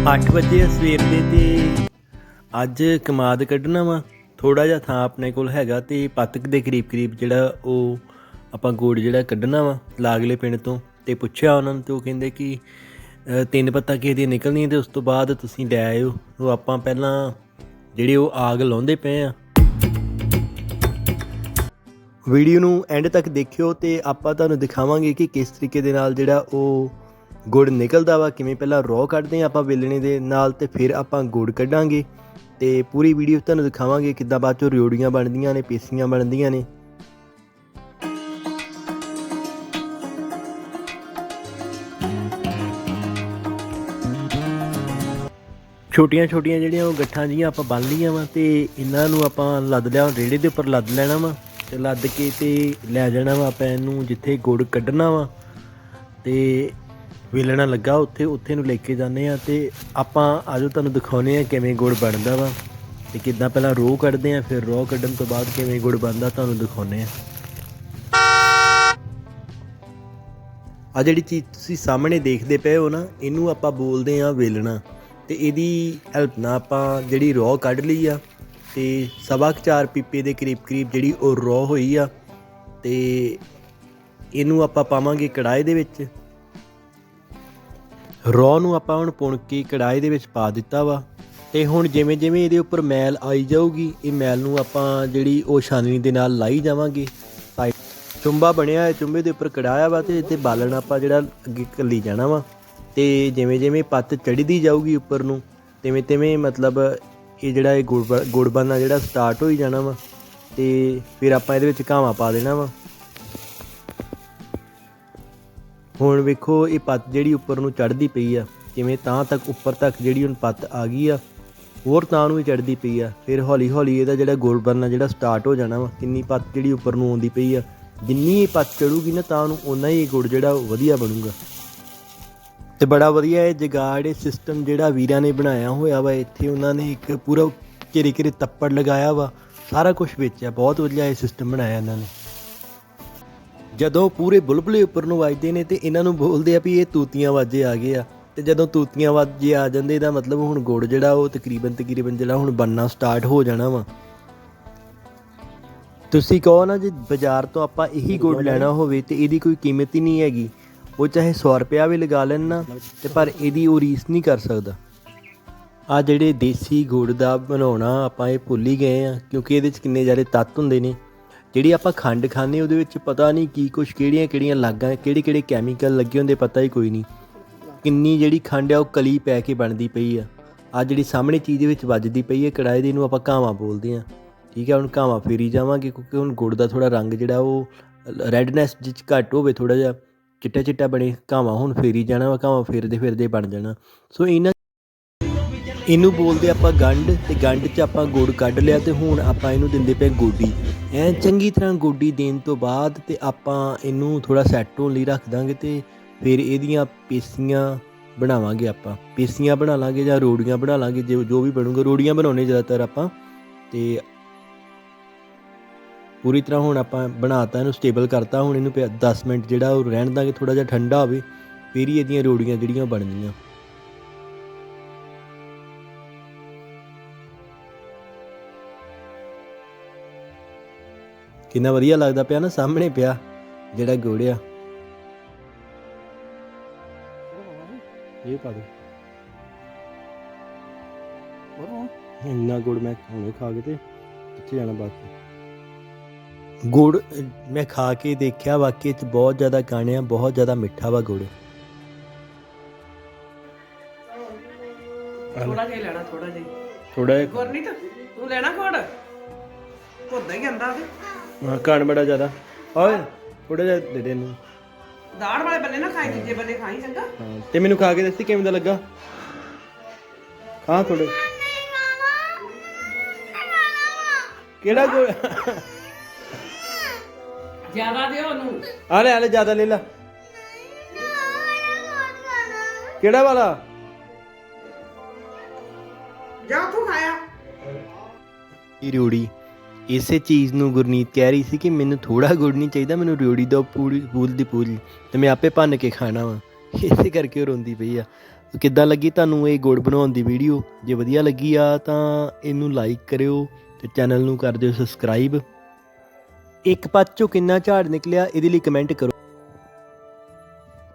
8 ਵਜੇ ਸਵੇਰ ਦੇ ਤੇ ਅੱਜ ਕਮਾਦ ਕੱਢਣਾ ਵਾ। ਥੋੜਾ ਜਿਹਾ ਥਾਂ ਆਪਣੇ ਕੋਲ ਹੈਗਾ ਤੇ ਪਤਕ ਦੇ ਕਰੀਬ ਕਰੀਬ ਜਿਹੜਾ ਉਹ ਆਪਾਂ ਗੋੜ ਜਿਹੜਾ ਕੱਢਣਾ ਵਾ ਲਾਗਲੇ ਪਿੰਡ ਤੋਂ ਤੇ ਪੁੱਛਿਆ ਉਹਨਾਂ ਨੂੰ ਤੇ ਉਹ ਕਹਿੰਦੇ ਕਿ ਤਿੰਨ ਪੱਤਾ ਕਿਸੇ ਦੀ ਨਿਕਲਣੀ ਤੇ ਉਸ ਤੋਂ ਬਾਅਦ ਤੁਸੀਂ ਲੈ ਆਇਓ। ਉਹ ਆਪਾਂ ਪਹਿਲਾਂ ਜਿਹੜੇ ਉਹ ਆਗ ਲਾਉਂਦੇ ਪਏ ਆ। ਵੀਡੀਓ ਨੂੰ ਐਂਡ ਤੱਕ ਦੇਖਿਓ ਤੇ ਆਪਾਂ ਤੁਹਾਨੂੰ ਦਿਖਾਵਾਂਗੇ ਕਿ ਕਿਸ ਤਰੀਕੇ ਦੇ ਨਾਲ ਜਿਹੜਾ ਉਹ ਗੁੜ ਨਿਕਲਦਾ ਵਾ, ਕਿਵੇਂ ਪਹਿਲਾਂ ਰੋ ਕੱਢਦੇ ਆ ਆਪਾਂ ਵੇਲਣੇ ਦੇ ਨਾਲ ਤੇ ਫਿਰ ਆਪਾਂ ਗੁੜ ਕੱਢਾਂਗੇ। ਤੇ ਪੂਰੀ ਵੀਡੀਓ ਤੁਹਾਨੂੰ ਦਿਖਾਵਾਂਗੇ ਕਿੱਦਾਂ ਬਾਅਦ ਚੋਂ ਰਿਓੜੀਆਂ ਬਣਦੀਆਂ ਨੇ, ਪੇਸੀਆਂ ਬਣਦੀਆਂ ਨੇ। ਛੋਟੀਆਂ ਛੋਟੀਆਂ ਜਿਹੜੀਆਂ ਉਹ ਗੱਠਾਂ ਜੀਆਂ ਆਪਾਂ ਬੰਨ ਲਈਆਂ ਵਾ ਤੇ ਇਹਨਾਂ ਨੂੰ ਆਪਾਂ ਲੱਦ ਲਿਆ, ਰੇੜੇ ਦੇ ਉੱਪਰ ਲੱਦ ਲੈਣਾ ਵਾ ਤੇ ਲੱਦ ਕੇ ਤੇ ਲੈ ਜਾਣਾ ਵਾ ਆਪਾਂ ਇਹਨੂੰ ਜਿੱਥੇ ਗੁੜ ਕੱਢਣਾ ਵਾ। ਤੇ ਵੇਲਣਾ ਲੱਗਾ, ਉੱਥੇ ਉੱਥੇ ਨੂੰ ਲੈ ਕੇ ਜਾਂਦੇ ਆ ਤੇ ਆਪਾਂ ਆਜੋ ਤੁਹਾਨੂੰ ਦਿਖਾਉਨੇ ਆ ਕਿਵੇਂ ਗੁੜ ਬਣਦਾ ਵਾ ਤੇ ਕਿੱਦਾਂ ਪਹਿਲਾਂ ਰੋਹ ਕੱਢਦੇ ਆ ਫਿਰ ਰੋਹ ਕੱਢਣ ਤੋਂ ਬਾਅਦ ਕਿਵੇਂ ਗੁੜ ਬਣਦਾ ਤੁਹਾਨੂੰ ਦਿਖਾਉਨੇ ਆ ਆ ਜਿਹੜੀ ਚੀਜ਼ ਤੁਸੀਂ ਸਾਹਮਣੇ ਦੇਖਦੇ ਪਏ ਹੋ ਨਾ, ਇਹਨੂੰ ਆਪਾਂ ਬੋਲਦੇ ਆ ਵੇਲਣਾ ਤੇ ਇਹਦੀ ਹੈਲਪ ਨਾਲ ਆਪਾਂ ਜਿਹੜੀ ਰੋਹ ਕੱਢ ਲਈ ਆ ਤੇ ਸਵਾ ਕੁ ਚਾਰ ਪੀਪੇ ਦੇ ਕਰੀਬ ਕਰੀਬ ਜਿਹੜੀ ਉਹ ਰੋਹ ਹੋਈ ਆ ਤੇ ਇਹਨੂੰ ਆਪਾਂ ਪਾਵਾਂਗੇ ਕੜਾਏ ਦੇ ਵਿੱਚ ਰੋਹ ਨੂੰ ਆਪਾਂ ਹੁਣ ਪੁਣ ਕੇ ਕੜਾਈ ਦੇ ਵਿੱਚ ਪਾ ਦਿੱਤਾ ਵਾ। ਤੇ ਹੁਣ ਜਿਵੇਂ ਜਿਵੇਂ ਇਹਦੇ ਉੱਪਰ ਮੈਲ ਆਈ ਜਾਊਗੀ, ਇਹ ਮੈਲ ਨੂੰ ਆਪਾਂ ਜਿਹੜੀ ਉਹ ਛਾਨਣੀ ਦੇ ਨਾਲ ਲਾਈ ਜਾਵਾਂਗੇ। ਚੁੰਬਾ ਬਣਿਆ ਹੈ ਚੁੰਬੇ ਦੇ ਉੱਪਰ ਕੜਾਇਆ ਵਾ ਤੇ ਇੱਥੇ ਬਾਲਣ ਆਪਾਂ ਜਿਹੜਾ ਅੱਗੇ ਕੱਲੀ ਜਾਣਾ ਵਾ। ਤੇ ਜਿਵੇਂ ਜਿਵੇਂ ਪੱਤ ਚੜ੍ਹਦੀ ਜਾਊਗੀ ਉੱਪਰ ਨੂੰ, ਤਿਵੇਂ ਤਿਵੇਂ ਮਤਲਬ ਇਹ ਜਿਹੜਾ ਇਹ ਗੁੜ ਬ- ਗੁੜ ਬਣਨਾ ਜਿਹੜਾ ਸਟਾਰਟ ਹੋਈ ਜਾਣਾ ਵਾ। ਤੇ ਫਿਰ ਆਪਾਂ ਇਹਦੇ ਵਿੱਚ ਘਾਵਾ ਪਾ ਦੇਣਾ ਵਾ। ਹੁਣ ਵੇਖੋ, ਇਹ ਪੱਤ ਜਿਹੜੀ ਉੱਪਰ ਨੂੰ ਚੜ੍ਹਦੀ ਪਈ ਆ। ਕਿਵੇਂ ਤਾਂ ਤੱਕ ਉੱਪਰ ਤੱਕ ਜਿਹੜੀ ਹੁਣ ਪੱਤ ਆ ਗਈ ਆ, ਹੋਰ ਤਾਂ ਨੂੰ ਵੀ ਚੜ੍ਹਦੀ ਪਈ ਆ। ਫਿਰ ਹੌਲੀ ਹੌਲੀ ਇਹਦਾ ਜਿਹੜਾ ਗੁੜ ਬਣਨਾ ਜਿਹੜਾ ਸਟਾਰਟ ਹੋ ਜਾਣਾ ਵਾ, ਕਿੰਨੀ ਪੱਤ ਜਿਹੜੀ ਉੱਪਰ ਨੂੰ ਆਉਂਦੀ ਪਈ ਆ। ਜਿੰਨੀ ਇਹ ਪੱਤ ਚੜੂਗੀ ਨਾ, ਤਾਂ ਨੂੰ ਉਨਾ ਹੀ ਗੁੜ ਜਿਹੜਾ ਉਹ ਵਧੀਆ ਬਣੂਗਾ। ਤੇ ਬੜਾ ਵਧੀਆ ਇਹ ਜਗਾੜ, ਇਹ ਸਿਸਟਮ ਜਿਹੜਾ ਵੀਰਾਂ ਨੇ ਬਣਾਇਆ ਹੋਇਆ ਵਾ, ਇੱਥੇ ਉਹਨਾਂ ਨੇ ਇੱਕ ਪੂਰਾ ਘੇਰੇ ਘੇਰੇ ਤੱਪੜ ਲਗਾਇਆ ਵਾ। ਸਾਰਾ ਕੁਝ ਵੇਚਿਆ, ਬਹੁਤ ਵਧੀਆ ਇਹ ਸਿਸਟਮ ਬਣਾਇਆ ਇਹਨਾਂ ਨੇ। ਜਦੋਂ ਪੂਰੇ ਬੁਲਬੁਲੇ ਉੱਪਰ ਨੂੰ ਵੱਜਦੇ ਨੇ ਤੇ ਇਹਨਾਂ ਨੂੰ ਬੋਲਦੇ ਆ ਵੀ ਇਹ ਤੂਤੀਆਂ ਵਾਜੇ ਆ ਗਏ ਆ। ਤੇ ਜਦੋਂ ਤੂਤੀਆਂ ਵਾਜੇ ਆ ਜਾਂਦੇ ਇਹਦਾ ਮਤਲਬ ਹੁਣ ਗੁੜ ਜਿਹੜਾ ਉਹ ਤਕਰੀਬਨ ਤਕਰੀਬਨ ਜਿਹੜਾ ਹੁਣ ਬੰਨਣਾ ਸਟਾਰਟ ਹੋ ਜਾਣਾ ਵਾ। ਤੁਸੀਂ ਕਹੋ ਨਾ ਜੇ ਬਾਜ਼ਾਰ ਤੋਂ ਆਪਾਂ ਇਹੀ ਗੁੜ ਲੈਣਾ ਹੋਵੇ ਤੇ ਇਹਦੀ ਕੋਈ ਕੀਮਤ ਹੀ ਨਹੀਂ ਹੈਗੀ। ਉਹ ਚਾਹੇ 100 ਰੁਪਿਆ ਵੀ ਲਗਾ ਲੈਣ ਨਾ ਤੇ ਪਰ ਇਹਦੀ ਉਹ ਰੀਸ ਨਹੀਂ ਕਰ ਸਕਦਾ। ਆ ਜਿਹੜੇ ਦੇਸੀ ਗੁੜ ਦਾ ਬਣਾਉਣਾ ਆਪਾਂ ਇਹ ਭੁੱਲ ਹੀ ਗਏ ਆ ਕਿਉਂਕਿ ਇਹਦੇ ਵਿੱਚ ਕਿੰਨੇ ਜ਼ਿਆਦਾ ਤੱਤ ਹੁੰਦੇ ਨੇ। ਜਿਹੜੀ ਆਪਾਂ ਖੰਡ ਖਾਂਦੇ ਉਹਦੇ ਵਿੱਚ ਪਤਾ ਨਹੀਂ ਕੀ ਕੁਛ, ਕਿਹੜੀਆਂ ਕਿਹੜੀਆਂ ਲਾਗਾਂ, ਕਿਹੜੇ ਕਿਹੜੇ ਕੈਮੀਕਲ ਲੱਗੇ ਹੁੰਦੇ ਪਤਾ ਹੀ ਕੋਈ ਨਹੀਂ। ਕਿੰਨੀ ਜਿਹੜੀ ਖੰਡ ਆ, ਉਹ ਕਲੀ ਪੈ ਕੇ ਬਣਦੀ ਪਈ ਆ। ਆ ਜਿਹੜੀ ਸਾਹਮਣੇ ਚੀਜ਼ ਦੇ ਵਿੱਚ ਵੱਜਦੀ ਪਈ ਹੈ ਕੜਾਈ ਦੇ ਇਹਨੂੰ ਆਪਾਂ ਕਾਵਾ ਬੋਲਦੇ ਆ ਠੀਕ ਹੈ ਹੁਣ ਕਾਵਾ ਫੇਰੀ ਜਾਵਾਂਗੇ, ਕਿਉਂਕਿ ਹੁਣ ਗੁੜ ਦਾ ਥੋੜਾ ਰੰਗ ਜਿਹੜਾ ਉਹ ਰੈਡਨੈਸ ਜਿਚ ਘੱਟ ਹੋਵੇ ਥੋੜਾ ਜਿਹਾ, ਚਿੱਟਾ ਚਿੱਟਾ ਬਣੇ ਕਾਵਾ ਹੁਣ ਫੇਰੀ ਜਾਣਾ ਵਾ ਕਾਵਾ ਫੇਰਦੇ ਫੇਰਦੇ ਬਣ ਜਾਣਾ। ਸੋ ਇਹਨਾਂ ਇਹਨੂੰ ਬੋਲਦੇ ਆਪਾਂ ਗੰਢ ਤੇ ਗੰਢ 'ਚ ਆਪਾਂ ਗੁੜ ਕੱਢ ਲਿਆ ਤੇ ਹੁਣ ਆਪਾਂ ਇਹਨੂੰ ਦਿੰਦੇ ਪਏ ਗੋਡੀ। ਐ ਚੰਗੀ ਤਰ੍ਹਾਂ ਗੋਡੀ ਦੇਣ ਤੋਂ ਬਾਅਦ ਤੇ ਆਪਾਂ ਇਹਨੂੰ ਥੋੜਾ ਸੈੱਟ ਹੋਣ ਲਈ ਰੱਖ ਦਾਂਗੇ ਤੇ ਫਿਰ ਇਹਦੀਆਂ ਪੇਸੀਆਂ ਬਣਾਵਾਂਗੇ ਆਪਾਂ। ਪੇਸੀਆਂ ਬਣਾ ਲਾਂਗੇ ਜਾਂ ਰੋੜੀਆਂ ਬਣਾ ਲਾਂਗੇ, ਜੋ ਜੋ ਵੀ ਬਣੂਗਾ। ਰੋੜੀਆਂ ਬਣਾਉਣੇ ਜ਼ਿਆਦਾਤਰ ਆਪਾਂ ਤੇ ਪੂਰੀ ਤਰ੍ਹਾਂ ਹੁਣ ਆਪਾਂ ਬਣਾਤਾ ਇਹਨੂੰ ਸਟੇਬਲ ਕਰਤਾ। ਹੁਣ ਇਹਨੂੰ ਪਿਆ 10 ਮਿੰਟ ਜਿਹੜਾ ਉਹ ਰਹਿਣ ਦਾਂਗੇ ਥੋੜਾ ਜਿਹਾ ਠੰਡਾ ਹੋਵੇ, ਫਿਰ ਹੀ ਇਹਦੀਆਂ ਰੋੜੀਆਂ ਜਿਹੜੀਆਂ ਬਣਨੀਆਂ। ਕਿੰਨਾ ਵਧੀਆ ਲੱਗਦਾ ਪਿਆ ਨਾ ਸਾਹਮਣੇ ਪਿਆ ਜਿਹੜਾ ਗੋੜਿਆ। ਇਹ ਪਾ ਦੇ। ਇੰਨਾ ਗੁੜ ਮੈਂ ਹੁਣੇ ਖਾ ਕੇ ਤੇ ਕਿੱਥੇ ਜਾਣਾ ਬਾਕੀ? ਗੁੜ ਅਹ, ਮੈਂ ਖਾ ਕੇ ਦੇਖਿਆ ਵਾਕਈ ਚ ਬਹੁਤ ਜ਼ਿਆਦਾ ਕਾਣਿਆ ਬਹੁਤ ਜ਼ਿਆਦਾ ਮਿੱਠਾ ਵਾ ਗੁੜ। ਥੋੜਾ ਜਿਹਾ ਲੈਣਾ ਥੋੜਾ ਜਿਹਾ। ਥੋੜਾ ਗੁਰਨੀਤ ਤੂੰ ਲੈਣਾ ਕੋੜ ਭੁੱਦਾ ਹੀ ਜਾਂਦਾ ਤੇ। ਕਾਣ ਬੜਾ ਜ਼ਿਆਦਾ। ਓਏ ਥੋੜਾ ਜਿਹਾ ਦੇ ਦੇ ਇਹਨੂੰ। ਦਾੜ ਵਾਲੇ ਬੰਨੇ ਨਾ ਖਾਈ ਦੂਜੇ ਬੰਨੇ ਖਾਈ ਚੰਗਾ। ਹਾਂ ਤੇ ਮੈਨੂੰ ਖਾ ਕੇ ਦੱਸੀ ਕਿਵੇਂ ਦਾ ਲੱਗਾ? ਹਾਂ ਥੋੜੇ ਕਿਹੜਾ ਗੁੜ ਜ਼ਿਆਦਾ ਦਿਓ ਉਹਨੂੰ। ਆ ਲੈ ਆ ਲੈ ਜ਼ਿਆਦਾ ਲੈ ਲੈ। ਕਿਹੜਾ ਵਾਲਾ? ਜਾ ਤੂੰ ਖਾਇਆ। ਇਹ ਰਿਉੜੀ ਇਸੇ ਚੀਜ਼ ਨੂੰ ਗੁਰਨੀਤ ਕਹਿ ਰਹੀ ਸੀ ਕਿ ਮੈਨੂੰ ਥੋੜਾ ਗੁੜ ਨਹੀਂ ਚਾਹੀਦਾ, ਮੈਨੂੰ ਰਿਓੜੀ ਦਾ ਪੂਰੀ ਫੂਲ ਦੀ ਪੂਰੀ ਤੇ ਮੈਂ ਆਪੇ ਭੰਨ ਕੇ ਖਾਣਾ ਵਾ। ਇਸੇ ਕਰਕੇ ਉਹ ਰੋਂਦੀ ਪਈ ਆ। ਕਿੱਦਾਂ ਲੱਗੀ ਤੁਹਾਨੂੰ ਇਹ ਗੁੜ ਬਣਾਉਣ ਦੀ ਵੀਡੀਓ? ਜੇ ਵਧੀਆ ਲੱਗੀ ਆ ਤਾਂ ਇਹਨੂੰ ਲਾਈਕ ਕਰਿਓ ਤੇ ਚੈਨਲ ਨੂੰ ਕਰ ਦਿਓ ਸਬਸਕ੍ਰਾਈਬ ਇੱਕ ਪੱਤ ਚੋਂ ਕਿੰਨਾ ਝਾੜ ਨਿਕਲਿਆ, ਇਹਦੇ ਲਈ ਕਮੈਂਟ ਕਰੋ।